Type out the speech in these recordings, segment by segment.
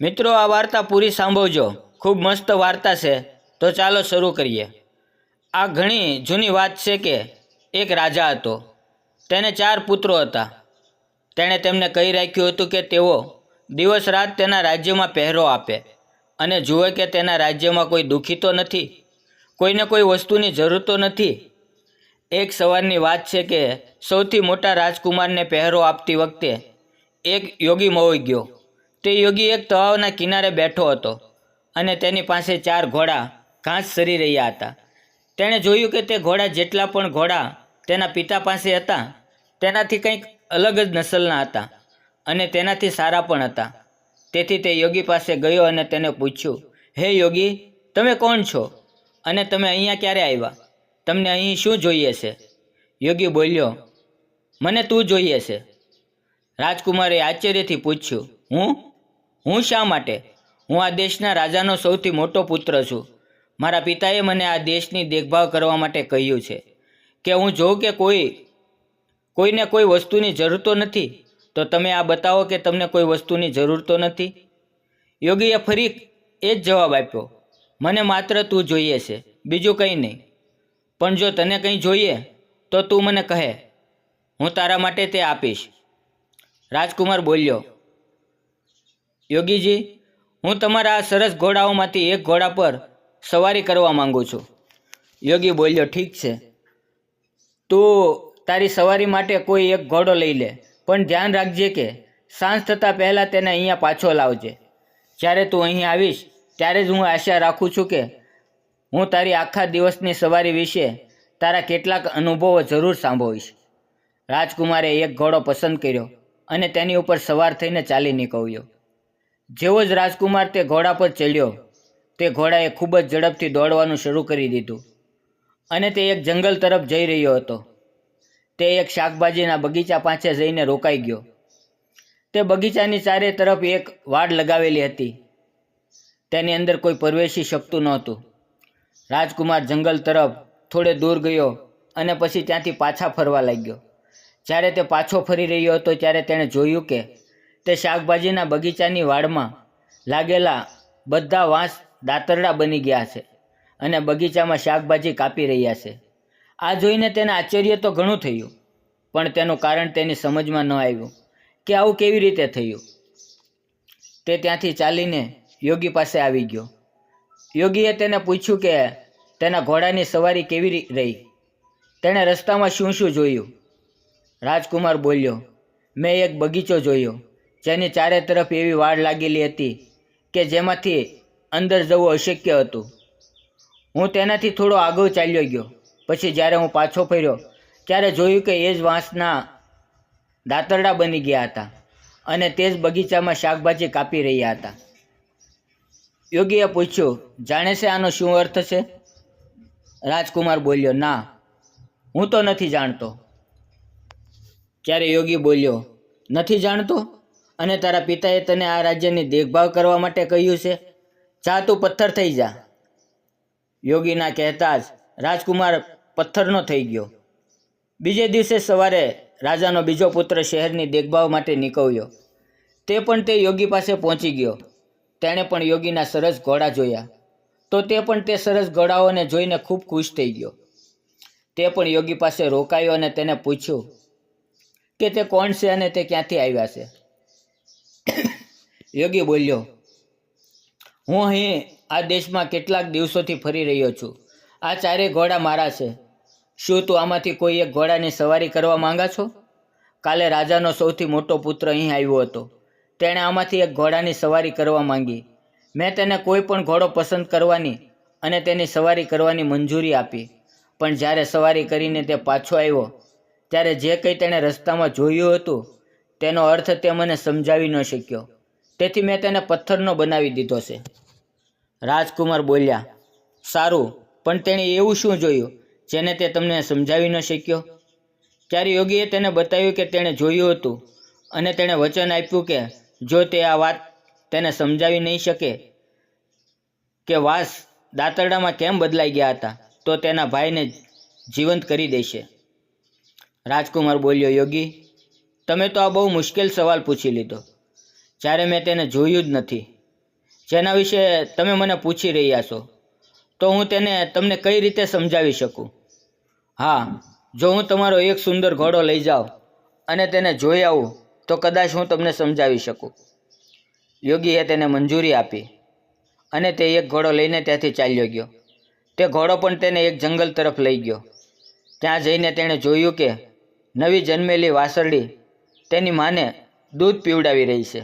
મિત્રો, આ વાર્તા પૂરી સાંભળજો. ખૂબ મસ્ત વાર્તા છે. તો ચાલો શરૂ કરીએ. આ ઘણી જૂની વાત છે કે એક રાજા હતો. તેને ચાર પુત્રો હતા. તેણે તેમને કહી રાખ્યું હતું કે તેઓ દિવસ રાત તેના રાજ્યમાં પહેરો આપે અને જુએ કે તેના રાજ્યમાં કોઈ દુઃખી તો નથી, કોઈને કોઈ વસ્તુની જરૂર તો નથી. એક સવારની વાત છે કે સૌથી મોટા રાજકુમારને પહેરો આપતી વખતે એક યોગી મોઈ ગયો. તે યોગી એક તળાવના કિનારે બેઠો હતો અને તેની પાસે ચાર ઘોડા ઘાસ સરી રહ્યા હતા. તેણે જોયું કે તે ઘોડા જેટલા પણ ઘોડા તેના પિતા પાસે હતા, તેનાથી કંઈક અલગ જ નસલના હતા અને તેનાથી સારા પણ હતા. તેથી તે યોગી પાસે ગયો અને તેને પૂછ્યું, હે યોગી, તમે કોણ છો? અને તમે અહીંયા ક્યારે આવ્યા? તમને અહીં શું જોઈએ છે? યોગી બોલ્યો, મને તું જોઈએ છે. રાજકુમારે આશ્ચર્યથી પૂછ્યું, હું? હું શા માટે? હું આ દેશના રાજાનો સૌથી મોટો પુત્ર છું. મારા પિતાએ મને આ દેશની દેખભાળ કરવા માટે કહ્યું છે કે હું જોઉં કે કોઈ, કોઈને કોઈ વસ્તુની જરૂર તો નથી, તો તમે આ બતાવો કે તમને કોઈ વસ્તુની જરૂર તો નથી? યોગીએ ફરી એ જ જવાબ આપ્યો, મને માત્ર તું જોઈએ છે, બીજું કંઈ નહીં. પણ જો તને કંઈ જોઈએ, તો તું મને કહે, હું તારા માટે તે આપીશ. રાજકુમાર બોલ્યો યોગીજી, હું તમારા આ સરસ ઘોડાઓમાંથી એક ઘોડા પર સવારી કરવા માંગુ છું. યોગી બોલ્યો, ઠીક છે. તું તારી સવારી માટે કોઈ એક ઘોડો લઈ લે, પણ ધ્યાન રાખજે કે સાંજ થતાં પહેલાં તેને અહીંયા પાછો લાવજે. જ્યારે તું અહીં આવીશ, ત્યારે જ હું આશા રાખું છું કે હું તારી આખા દિવસની સવારી વિશે તારા કેટલાક અનુભવો જરૂર સાંભળીશ. રાજકુમારે એક ઘોડો પસંદ કર્યો અને તેની ઉપર સવાર થઈને ચાલી નીકળ્યો. જેવો જ રાજકુમાર તે ઘોડા પર ચડ્યો, તે ઘોડાએ ખૂબ જ ઝડપથી દોડવાનું શરૂ કરી દીધું અને તે એક જંગલ તરફ જઈ રહ્યો હતો. તે એક શાકભાજીના બગીચા પાસે જઈને રોકાઈ ગયો. તે બગીચાની ચારે તરફ એક વાડ લગાવેલી હતી. તેની અંદર કોઈ પ્રવેશી શકતું નહોતું. રાજકુમાર જંગલ તરફ થોડે દૂર ગયો અને પછી ત્યાંથી પાછા ફરવા લાગ્યો. જ્યારે તે પાછો ફરી રહ્યો હતો ત્યારે તેણે જોયું કે તે શાકભાજીના બગીચાની વાડમાં લાગેલા બધા વાંસ દાતરડા બની ગયા છે અને બગીચામાં શાકભાજી કાપી રહ્યા છે. આ જોઈને તેને આશ્ચર્ય તો ઘણું થયું, પણ તેનું કારણ તેની સમજમાં ન આવ્યું કે આવું કેવી રીતે થયું. તે ત્યાંથી ચાલીને યોગી પાસે આવી ગયો. યોગીએ તેને પૂછ્યું કે તેના ઘોડાની સવારી કેવી રહી? તેણે રસ્તામાં શું શું જોયું? રાજકુમાર બોલ્યો, મેં એક બગીચો જોયો. જેની ચારે તરફ એવી વાડ લાગેલી હતી કે જેમાંથી અંદર જવું અશક્ય હતું. હું તેનાથી થોડો આગળ ચાલ્યો ગયો. પછી જ્યારે હું પાછો ફર્યો, ત્યારે જોયું કે એ જ વાંસના દાતરડા બની ગયા હતા અને તે જ બગીચામાં શાકભાજી કાપી રહ્યા હતા. યોગીએ પૂછ્યું, જાણે છે આનો શું અર્થ છે? રાજકુમાર બોલ્યો, ના, હું તો નથી જાણતો. ત્યારે યોગી બોલ્યો, નથી જાણતો? અને તારા પિતાએ તને આ રાજ્યની દેખભાળ કરવા માટે કહ્યું છે? જા તું પથ્થર થઈ જા. યોગીના કહેતા જ રાજકુમાર પથ્થરનો થઈ ગયો. બીજે દિવસે સવારે રાજાનો બીજો પુત્ર શહેરની દેખભાળ માટે નીકળ્યો. તે પણ તે યોગી પાસે પહોંચી ગયો. તેણે પણ યોગીના સરસ ઘોડા જોયા. તો તે પણ તે સરસ ઘોડાઓને જોઈને ખૂબ ખુશ થઈ ગયો. તે પણ યોગી પાસે રોકાયો અને તેને પૂછ્યું કે તે કોણ છે અને તે ક્યાંથી આવ્યા છે? યોગી બોલ્યો, હું અહીં આ દેશમાં કેટલાક દિવસોથી ફરી રહ્યો છું. આ ચારેય ઘોડા મારા છે. શું તું આમાંથી કોઈ એક ઘોડાની સવારી કરવા માંગા છો? કાલે રાજાનો સૌથી મોટો પુત્ર અહીં આવ્યો હતો. તેણે આમાંથી એક ઘોડાની સવારી કરવા માંગી. મેં તેને કોઈ પણ ઘોડો પસંદ કરવાની અને તેની સવારી કરવાની મંજૂરી આપી. પણ જ્યારે સવારી કરીને તે પાછો આવ્યો, ત્યારે જે કંઈ તેણે રસ્તામાં જોયું હતું તેનો અર્થ તે મને સમજાવી ન શક્યો. તેથી મેં તેને પથ્થરનો બનાવી દીધો છે. રાજકુમાર બોલ્યા, સારું, પણ તેણે એવું શું જોયું જેને તે તમને સમજાવી ન શક્યો? ત્યારે યોગીએ તેને બતાવ્યું કે તેણે જોયું હતું અને તેણે વચન આપ્યું કે, જો તે આ વાત તેને સમજાવી નહીં શકે કે વાસ દાંતરડામાં કેમ બદલાઈ ગયા હતા, તો તેના ભાઈને જીવંત કરી દેશે. રાજકુમાર બોલ્યો, યોગી તમે તો આ બહુ મુશ્કેલ સવાલ પૂછી લીધો. જ્યારે મેં તેને જોયું જ નથી. જેના વિશે તમે મને પૂછી રહ્યા છો, તો હું તેને તમને કઈ રીતે સમજાવી શકું? હા, જો હું તમારો એક સુંદર ઘોડો લઈ જાઉં અને તેને જોઈ આવું, તો કદાચ હું તમને સમજાવી શકું. યોગીએ તેને મંજૂરી આપી અને તે એક ઘોડો લઈને ત્યાંથી ચાલ્યો ગયો. તે ઘોડો પણ તેને એક જંગલ તરફ લઈ ગયો. ત્યાં જઈને તેણે જોયું કે નવી જન્મેલી વાસરડી તેની માને દૂધ પીવડાવી રહી છે.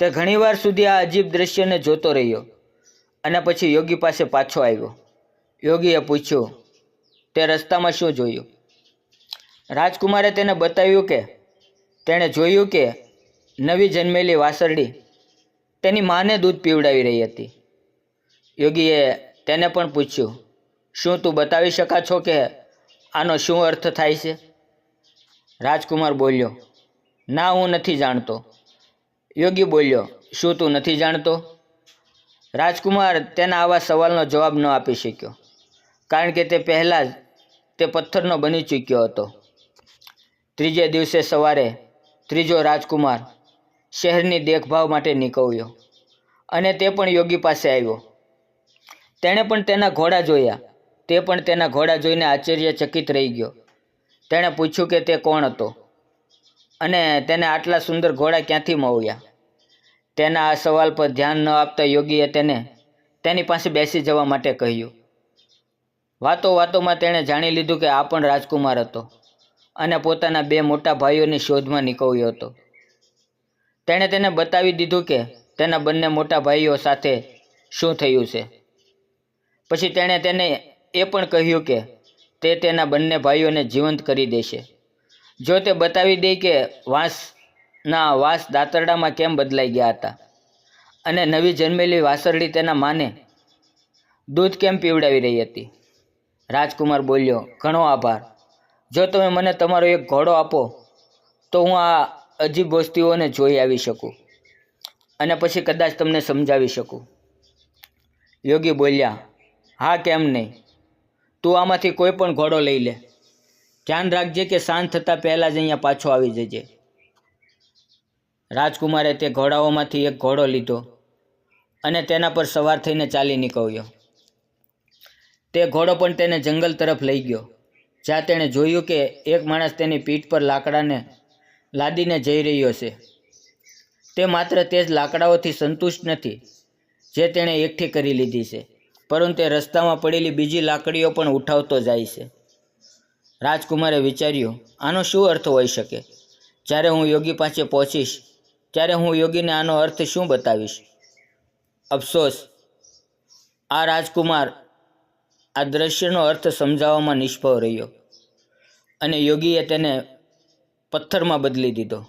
તે ઘણીવાર સુધી આ અજીબ દ્રશ્યને જોતો રહ્યો અને પછી યોગી પાસે પાછો આવ્યો. યોગીએ પૂછ્યું, તે રસ્તામાં શું જોયું? રાજકુમારે તેને બતાવ્યું કે, તેણે જોયું કે નવી જન્મેલી વાસરડી તેની માને દૂધ પીવડાવી રહી હતી. યોગીએ તેને પણ પૂછ્યું, શું તું બતાવી શકા છો કે આનો શું અર્થ થાય છે? રાજકુમાર બોલ્યો, ના, હું નથી જાણતો. યોગી બોલ્યો, શું તું નથી જાણતો? રાજકુમાર તેના આવા સવાલનો જવાબ ન આપી શક્યો, કારણ કે તે પહેલાં જ તે પથ્થરનો બની ચૂક્યો હતો. ત્રીજે દિવસે સવારે ત્રીજો રાજકુમાર શહેરની દેખભાવ માટે નીકળ્યો અને તે પણ યોગી પાસે આવ્યો. તેણે પણ તેના ઘોડા જોયા, તે પણ તેના ઘોડા જોઈને આશ્ચર્યચકિત રહી ગયો. તેણે પૂછ્યું કે તે કોણ હતો? અને તેને આટલા સુંદર ઘોડા ક્યાંથી મળ્યા? તેના આ સવાલ પર ધ્યાન ન આપતા યોગીએ તેને તેની પાસે બેસી જવા માટે કહ્યું. વાતો વાતોમાં તેણે જાણી લીધું કે આ પણ રાજકુમાર હતો અને પોતાના બે મોટા ભાઈઓની શોધમાં નીકળ્યો હતો. તેણે તેને બતાવી દીધું કે તેના બંને મોટા ભાઈઓ સાથે શું થયું છે. પછી તેણે તેને એ પણ કહ્યું કે તે તેના બંને ભાઈઓને જીવંત કરી દેશે. જો તે બતાવી દે કે વાંસના વાંસ દાંતરડામાં કેમ બદલાઈ ગયા હતા અને નવી જન્મેલી વાસરડી તેના માને દૂધ કેમ પીવડાવી રહી હતી? રાજકુમાર બોલ્યો, ઘણો આભાર. જો તમે મને તમારો એક ઘોડો આપો, તો હું આ અજીબ વસ્તુઓને જોઈ આવી શકું અને પછી કદાચ તમને સમજાવી શકું. યોગી બોલ્યા, હા, કેમ નહીં? તું આમાંથી કોઈ પણ ઘોડો લઈ લે. ધ્યાન રાખજે કે શાંત થતાં પહેલાં જ અહીંયા પાછો આવી જજે. રાજકુમારે તે ઘોડાઓમાંથી એક ઘોડો લીધો અને તેના પર સવાર થઈને ચાલી નીકળ્યો. તે ઘોડો પણ તેને જંગલ તરફ લઈ ગયો. જ્યાં તેણે જોયું કે એક માણસ તેની પીઠ પર લાકડાને લાદીને જઈ રહ્યો છે. તે માત્ર તે જ લાકડાઓથી સંતુષ્ટ નથી, જે તેણે એકઠી કરી લીધી છે. પરંતુ તે રસ્તામાં પડેલી બીજી લાકડીઓ પણ ઉઠાવતો જાય છે. રાજકુમારે વિચાર્યું, આનો શું અર્થ હોઈ શકે? જ્યારે હું યોગી પાસે પહોંચીશ, ત્યારે હું યોગીને આનો અર્થ શું બતાવીશ? અફસોસ, આ રાજકુમાર આ દ્રશ્યનો અર્થ સમજાવવામાં નિષ્ફળ રહ્યો અને યોગીએ તેને પથ્થરમાં બદલી દીધો.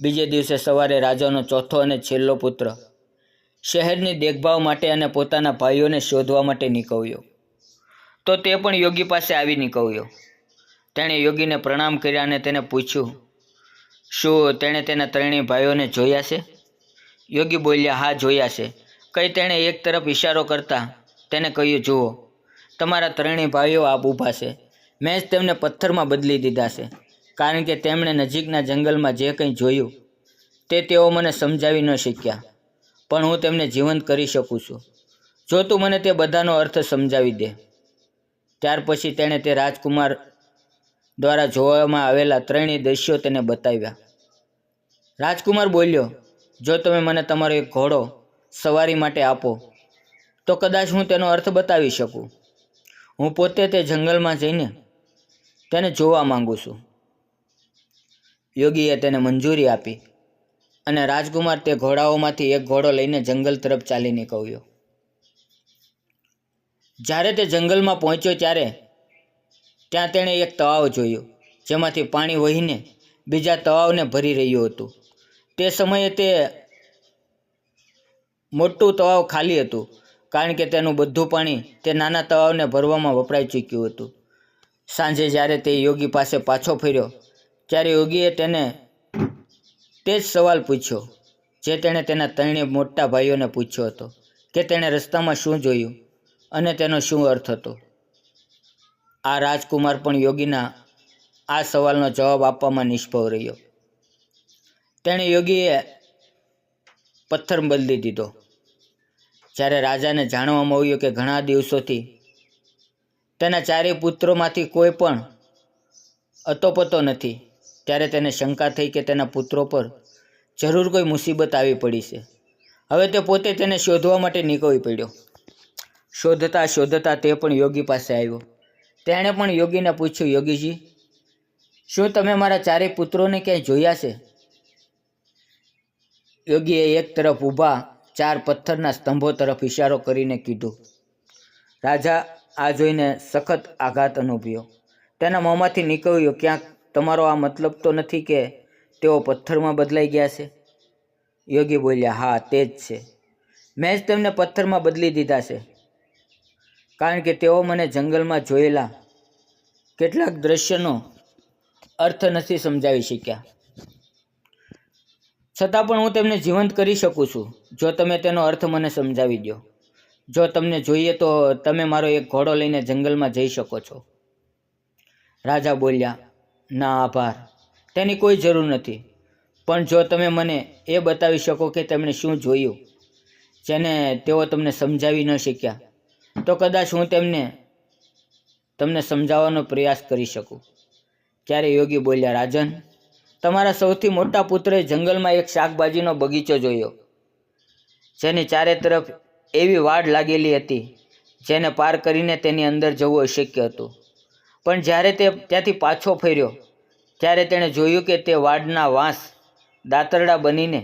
બીજે દિવસે સવારે રાજાનો ચોથો અને છેલ્લો પુત્ર શહેરની દેખભાળ માટે અને પોતાના ભાઈઓને શોધવા માટે નીકળ્યો. તો તે પણ યોગી પાસે આવી નીકળ્યો. તેણે યોગીને પ્રણામ કર્યા અને તેને પૂછ્યું, શું તેણે તેના ત્રણેય ભાઈઓને જોયા છે? યોગી બોલ્યા, હા, જોયા છે. કઈ તેણે એક તરફ ઇશારો કરતા તેને કહ્યું, જુઓ, તમારા ત્રણેય ભાઈઓ આપ ઊભા છે. મેં જ તેમને પથ્થરમાં બદલી દીધા છે, કારણ કે તેમણે નજીકના જંગલમાં જે કંઈ જોયું, તે તેઓ મને સમજાવી ન શક્યા. પણ હું તેમને જીવંત કરી શકું છું. જો તું મને તે બધાનો અર્થ સમજાવી દે. ત્યાર પછી તેણે તે રાજકુમાર દ્વારા જોવામાં આવેલા ત્રણેય દ્રશ્યો તેને બતાવ્યા. રાજકુમાર બોલ્યો, જો તમે મને તમારો એક ઘોડો સવારી માટે આપો, તો કદાચ હું તેનો અર્થ બતાવી શકું. હું પોતે તે જંગલમાં જઈને તેને જોવા માંગુ છું. યોગીએ તેને મંજૂરી આપી. અને રાજકુમાર તે ઘોડાઓમાંથી એક ઘોડો લઈને જંગલ તરફ ચાલી નીકળ્યો. જ્યારે તે જંગલમાં પહોંચ્યો ત્યારે ત્યાં તેણે એક તળાવ જોયું, જેમાંથી પાણી વહીને બીજા તળાવને ભરી રહ્યું હતું. તે સમયે તે મોટું તળાવ ખાલી હતું, કારણ કે તેનું બધું પાણી તે નાના તળાવને ભરવામાં વપરાઈ ચૂક્યું હતું. સાંજે જ્યારે તે યોગી પાસે પાછો ફર્યો, ત્યારે યોગીએ તેને તે જ સવાલ પૂછ્યો, જે તેણે તેના ત્રણે મોટા ભાઈઓને પૂછ્યો હતો, કે તેણે રસ્તામાં શું જોયું અને તેનો શું અર્થ હતો. આ રાજકુમાર પણ યોગીના આ સવાલનો જવાબ આપવામાં નિષ્ફળ રહ્યો. તેણે યોગીએ પથ્થર બદલી દીધો. જ્યારે રાજાને જાણવામાં આવ્યું કે ઘણા દિવસોથી તેના ચારેય પુત્રોમાંથી કોઈ પણ અતોપતો નથી ત્યારે તેને શંકા થઈ કે તેના પુત્રો પર જરૂર કોઈ મુસીબત આવી પડી છે. હવે તે પોતે તેને શોધવા માટે નીકળી પડ્યો. શોધતા શોધતા તે પણ યોગી પાસે આવ્યો. તેણે પણ યોગીને પૂછ્યું, યોગીજી, શું તમે મારા ચારેય પુત્રોને ક્યાંય જોયા છે? યોગીએ એક તરફ ઊભા ચાર પથ્થરના સ્તંભો તરફ ઇશારો કરીને કીધું. રાજા, આ જોઈને સખત આઘાત અનુભવ્યો. તેના મોંમાંથી નીકળ્યો ક્યાંક તમારો આ મતલબ તો નથી કે તેઓ પથ્થરમાં બદલાઈ ગયા છે? યોગી બોલ્યા, હા, તે જ છે. મેં જ તેમને પથ્થરમાં બદલી દીધા છે. કારણ કે તેઓ મને જંગલમાં જોયેલા કેટલાક દ્રશ્યનો અર્થ નથી સમજાવી શક્યા. છતાં પણ હું તેમને જીવંત કરી શકું છું. જો તમે તેનો અર્થ મને સમજાવી દો. જો તમને જોઈએ તો તમે મારો એક ઘોડો લઈને જંગલમાં જઈ શકો છો. રાજા બોલ્યા ના, આભાર. તેની કોઈ જરૂર નથી. પણ જો તમે મને એ બતાવી શકો કે તેમણે શું જોયું, જેને તેઓ તમને સમજાવી ન શક્યા, તો કદાચ હું તેમને, તમને સમજાવવાનો પ્રયાસ કરી શકું. ત્યારે યોગી બોલ્યા, રાજન, તમારા સૌથી મોટા પુત્રે જંગલમાં એક શાકભાજીનો બગીચો જોયો, જેની ચારે તરફ એવી વાડ લાગેલી હતી, જેને પાર કરીને તેની અંદર જવું અશક્ય હતું. પણ જ્યારે તે ત્યાંથી પાછો ફેર્યો, ત્યારે તેણે જોયું કે તે વાડના વાંસ દાતરડા બનીને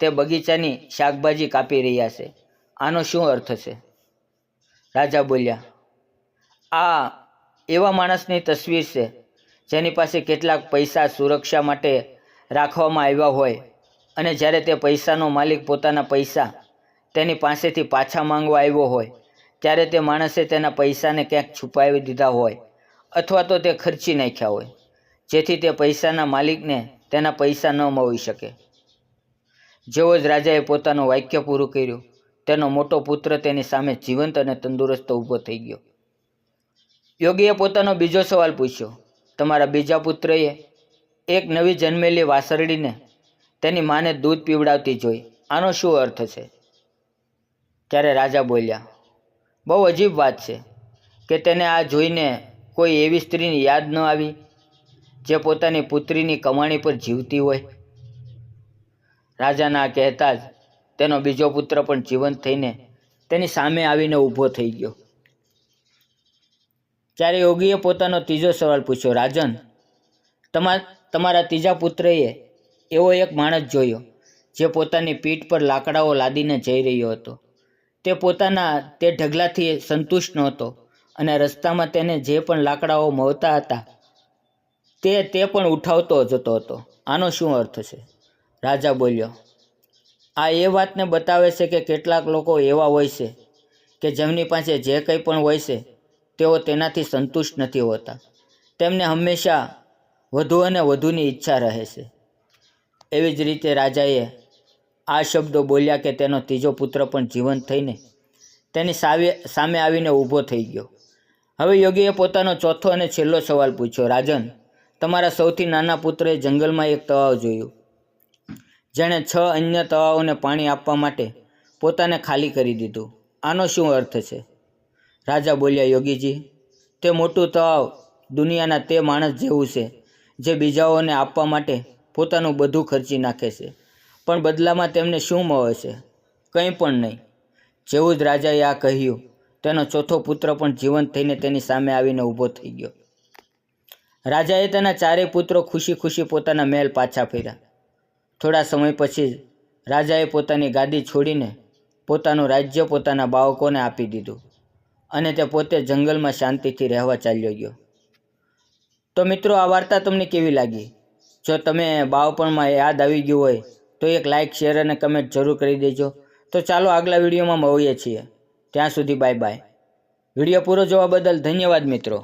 તે બગીચાની શાકભાજી કાપી રહ્યા છે. આનો શું અર્થ છે? રાજા બોલ્યા, આ એવા માણસની તસવીર છે જેની પાસે કેટલાક પૈસા સુરક્ષા માટે રાખવામાં આવ્યા હોય અને જ્યારે તે પૈસાનો માલિક પોતાના પૈસા તેની પાસેથી પાછા માંગવા આવ્યો હોય, ત્યારે તે માણસે તેના પૈસાને ક્યાંક છુપાવી દીધા હોય. અથવા તો તે ખર્ચી નાખ્યા હોય. જેથી તે પૈસાના માલિકને તેના પૈસા ન મળી શકે. જેવો જ રાજાએ પોતાનું વાક્ય પૂરું કર્યું, તેનો મોટો પુત્ર તેની સામે જીવંત અને તંદુરસ્ત ઊભો થઈ ગયો. યોગીએ પોતાનો બીજો સવાલ પૂછ્યો, તમારા બીજા પુત્રએ એક નવી જન્મેલી વાસરડીને તેની માને દૂધ પીવડાવતી જોઈ, આનો શું અર્થ છે? ત્યારે રાજા બોલ્યા, બહુ અજીબ વાત છે કે તેને આ જોઈને કોઈ એવી સ્ત્રીની યાદ ન આવી જે પોતાની પુત્રીની કમાણી પર જીવતી હોય. રાજાના કહેતા જ તેનો બીજો પુત્ર પણ જીવંત થઈને તેની સામે આવીને ઊભો થઈ ગયો. ત્યારે યોગીએ પોતાનો ત્રીજો સવાલ પૂછ્યો, રાજન, તમા, તમારા ત્રીજા પુત્રએ એવો એક માણસ જોયો જે પોતાની પીઠ પર લાકડાઓ લાદીને જઈ રહ્યો હતો. તે પોતાના, તે ઢગલાથી સંતુષ્ટ નહોતો. અને રસ્તામાં તેને જે પણ લાકડાઓ મળતા હતા, તે તે પણ ઉઠાવતો જતો હતો. આનો શું અર્થ છે? રાજા બોલ્યો, આ એ વાતને બતાવે છે કે કેટલાક લોકો એવા હોય છે કે જેમની પાસે જે કંઈ પણ હોય છે, તેઓ તેનાથી સંતુષ્ટ નથી હોતા. તેમને હંમેશા વધુ અને વધુની ઈચ્છા રહે છે. એવી જ રીતે રાજાએ આ શબ્દો બોલ્યા કે તેનો ત્રીજો પુત્ર પણ જીવંત થઈને તેની સામે આવીને ઊભો થઈ ગયો. હવે યોગીએ પોતાનો ચોથો અને છેલ્લો સવાલ પૂછ્યો. રાજન, તમારા સૌથી નાના પુત્રએ જંગલમાં એક તળાવ જોયું. જેણે છ અન્ય તળાવોને પાણી આપવા માટે પોતાને ખાલી કરી દીધું. આનો શું અર્થ છે? રાજા બોલ્યા, યોગીજી, તે મોટું તળાવ દુનિયાના તે માણસ જેવું છે, જે બીજાઓને આપવા માટે પોતાનું બધું ખર્ચી નાખે છે. પણ બદલામાં તેમને શું મળે છે? કંઈ પણ નહીં. જેવું જ રાજાએ આ કહ્યું. તેનો ચોથો પુત્ર પણ જીવંત થઈને તેની સામે આવીને ઊભો થઈ ગયો. રાજાએ તેના ચારેય પુત્રો ખુશી ખુશી પોતાના મહેલ પાછા ફર્યા. થોડા સમય પછી જ રાજાએ પોતાની ગાદી છોડીને પોતાનું રાજ્ય પોતાના બાળકોને આપી દીધું અને તે પોતે જંગલમાં શાંતિથી રહેવા ચાલ્યો ગયો. તો મિત્રો, આ વાર્તા તમને કેવી લાગી? જો તમે બાળપણમાં યાદ આવી ગયું હોય તો એક લાઇક શેર અને કમેન્ટ જરૂર કરી દેજો. તો ચાલો આગલા વિડીયોમાં મળીએ છીએ. ત્યાં સુધી બાય બાય વીડિયો પૂરો જોવા બદલ ધન્યવાદ મિત્રો.